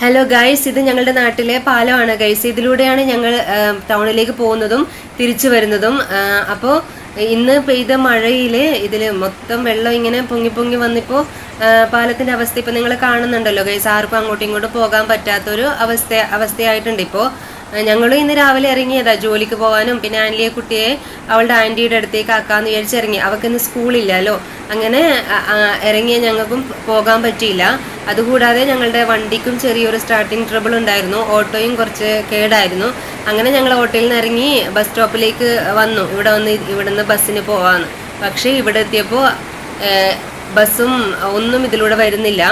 Hello guys ഇത് ഞങ്ങളുടെ നാട്ടിലെ പാലമാണ് ഗൈസ് ഇതിലൂടെയാണ് ഞങ്ങൾ ടൗണിലേക്ക് പോകുന്നതും തിരിച്ചു വരുന്നതും. അപ്പോൾ ഇന്ന് പെയ്ത മഴയിൽ ഇതിൽ മൊത്തം വെള്ളം ഇങ്ങനെ പൊങ്ങി പൊങ്ങി വന്നിപ്പോൾ പാലത്തിന്റെ അവസ്ഥ ഇപ്പോൾ നിങ്ങൾ കാണുന്നുണ്ടല്ലോ ഗൈസ് ആർക്കും അങ്ങോട്ടും ഇങ്ങോട്ടും പോകാൻ പറ്റാത്തൊരു അവസ്ഥ അവസ്ഥയായിട്ടുണ്ട് ഇപ്പോൾ ഞങ്ങൾ ഇന്ന് രാവിലെ ഇറങ്ങിയതാ ജോലിക്ക് പോകാനും പിന്നെ ആൻലിയെ കുട്ടിയെ അവളുടെ ആന്റിയുടെ അടുത്തേക്ക് ആക്കാമെന്ന് വിചാരിച്ച് ഇറങ്ങി അവൾക്ക് സ്കൂളില്ലല്ലോ. അങ്ങനെ ഇറങ്ങിയ ഞങ്ങൾക്കും പോകാൻ പറ്റിയില്ല. അതുകൂടാതെ ഞങ്ങളുടെ വണ്ടിക്കും ചെറിയൊരു സ്റ്റാർട്ടിങ് ട്രബിൾ ഉണ്ടായിരുന്നു. ഓട്ടോയും കുറച്ച് കേടായിരുന്നു. അങ്ങനെ ഞങ്ങൾ ഓട്ടോയിൽ നിന്ന് ഇറങ്ങി ബസ് സ്റ്റോപ്പിലേക്ക് വന്നു. ഇവിടെ വന്ന് ഇവിടുന്ന് ബസ്സിന് പോവാന്ന്. പക്ഷേ ഇവിടെ എത്തിയപ്പോൾ ബസ്സും ഒന്നും ഇതിലൂടെ വരുന്നില്ല.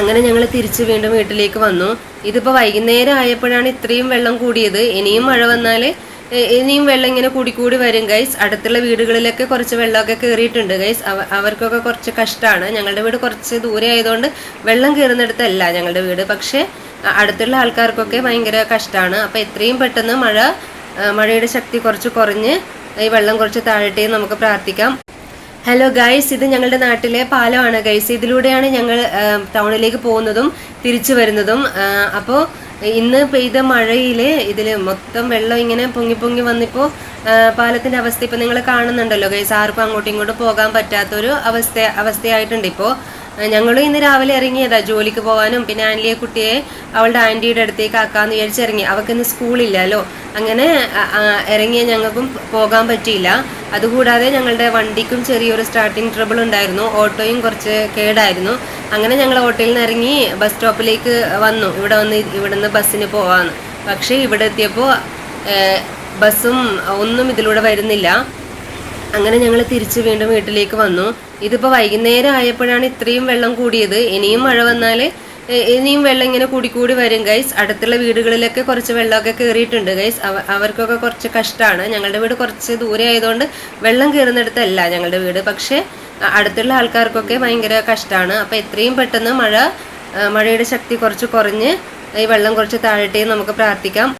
അങ്ങനെ ഞങ്ങൾ തിരിച്ച് വീണ്ടും വീട്ടിലേക്ക് വന്നു. ഇതിപ്പോൾ വൈകുന്നേരം ആയപ്പോഴാണ് ഇത്രയും വെള്ളം കൂടിയത്. ഇനിയും മഴ വന്നാൽ ഇനിയും വെള്ളം ഇങ്ങനെ കൂടിക്കൂടി കൂടി വരും ഗൈസ് അടുത്തുള്ള വീടുകളിലൊക്കെ കുറച്ച് വെള്ളമൊക്കെ കയറിയിട്ടുണ്ട് ഗൈസ് അവർക്കൊക്കെ കുറച്ച് കഷ്ടമാണ്. ഞങ്ങളുടെ വീട് കുറച്ച് ദൂരെ ആയതുകൊണ്ട് വെള്ളം കയറുന്നിടത്തല്ല ഞങ്ങളുടെ വീട്. പക്ഷേ അടുത്തുള്ള ആൾക്കാർക്കൊക്കെ ഭയങ്കര കഷ്ടമാണ്. അപ്പോൾ എത്രയും പെട്ടെന്ന് മഴ മഴയുടെ ശക്തി കുറച്ച് കുറഞ്ഞ് ഈ വെള്ളം കുറച്ച് താഴട്ടെ നമുക്ക് പ്രാർത്ഥിക്കാം. ഹലോ ഗൈസ് ഇത് ഞങ്ങളുടെ നാട്ടിലെ പാലമാണ് ഗൈസ് ഇതിലൂടെയാണ് ഞങ്ങൾ ടൗണിലേക്ക് പോകുന്നതും തിരിച്ചു വരുന്നതും. അപ്പോൾ ഇന്ന് പെയ്ത മഴയിൽ ഇതിൽ മൊത്തം വെള്ളം ഇങ്ങനെ പൊങ്ങി പൊങ്ങി വന്നിപ്പോൾ പാലത്തിന്റെ അവസ്ഥ ഇപ്പോൾ നിങ്ങൾ കാണുന്നുണ്ടല്ലോ ഗൈസ് ആർക്കും അങ്ങോട്ടും ഇങ്ങോട്ടും പോകാൻ പറ്റാത്തൊരു അവസ്ഥ അവസ്ഥയായിട്ടുണ്ട് ഇപ്പോൾ ഞങ്ങൾ ഇന്ന് രാവിലെ ഇറങ്ങിയതാ ജോലിക്ക് പോകാനും പിന്നെ ആൻലിയെ കുട്ടിയെ അവളുടെ ആന്റിയുടെ അടുത്തേക്ക് ആക്കാന്ന് വിചാരിച്ച് ഇറങ്ങി. അവൾക്ക് സ്കൂളില്ലല്ലോ. അങ്ങനെ ഇറങ്ങിയ ഞങ്ങൾക്കും പോകാൻ പറ്റിയില്ല. അതുകൂടാതെ ഞങ്ങളുടെ വണ്ടിക്കും ചെറിയൊരു സ്റ്റാർട്ടിങ് ട്രബിൾ ഉണ്ടായിരുന്നു. ഓട്ടോയും കുറച്ച് കേടായിരുന്നു. അങ്ങനെ ഞങ്ങൾ ഓട്ടോയിൽ നിന്ന് ഇറങ്ങി ബസ് സ്റ്റോപ്പിലേക്ക് വന്നു. ഇവിടെ വന്ന് ഇവിടുന്ന് ബസ്സിന് പോവാന്ന്. പക്ഷേ ഇവിടെ എത്തിയപ്പോൾ ബസ്സും ഒന്നും ഇതിലൂടെ വരുന്നില്ല. അങ്ങനെ ഞങ്ങൾ തിരിച്ച് വീണ്ടും വീട്ടിലേക്ക് വന്നു. ഇതിപ്പോൾ വൈകുന്നേരം ആയപ്പോഴാണ് ഇത്രയും വെള്ളം കൂടിയത്. ഇനിയും മഴ വന്നാൽ ഇനിയും വെള്ളം ഇങ്ങനെ കൂടി കൂടി വരും ഗൈസ് അടുത്തുള്ള വീടുകളിലൊക്കെ കുറച്ച് വെള്ളമൊക്കെ കയറിയിട്ടുണ്ട് ഗൈസ് അവർക്കൊക്കെ കുറച്ച് കഷ്ടമാണ്. ഞങ്ങളുടെ വീട് കുറച്ച് ദൂരെ ആയതുകൊണ്ട് വെള്ളം കയറുന്നിടത്തല്ല ഞങ്ങളുടെ വീട്. പക്ഷേ അടുത്തുള്ള ആൾക്കാർക്കൊക്കെ ഭയങ്കര കഷ്ടമാണ്. അപ്പോൾ എത്രയും പെട്ടെന്ന് മഴ മഴയുടെ ശക്തി കുറച്ച് കുറഞ്ഞ് ഈ വെള്ളം കുറച്ച് താഴട്ടെ നമുക്ക് പ്രാർത്ഥിക്കാം.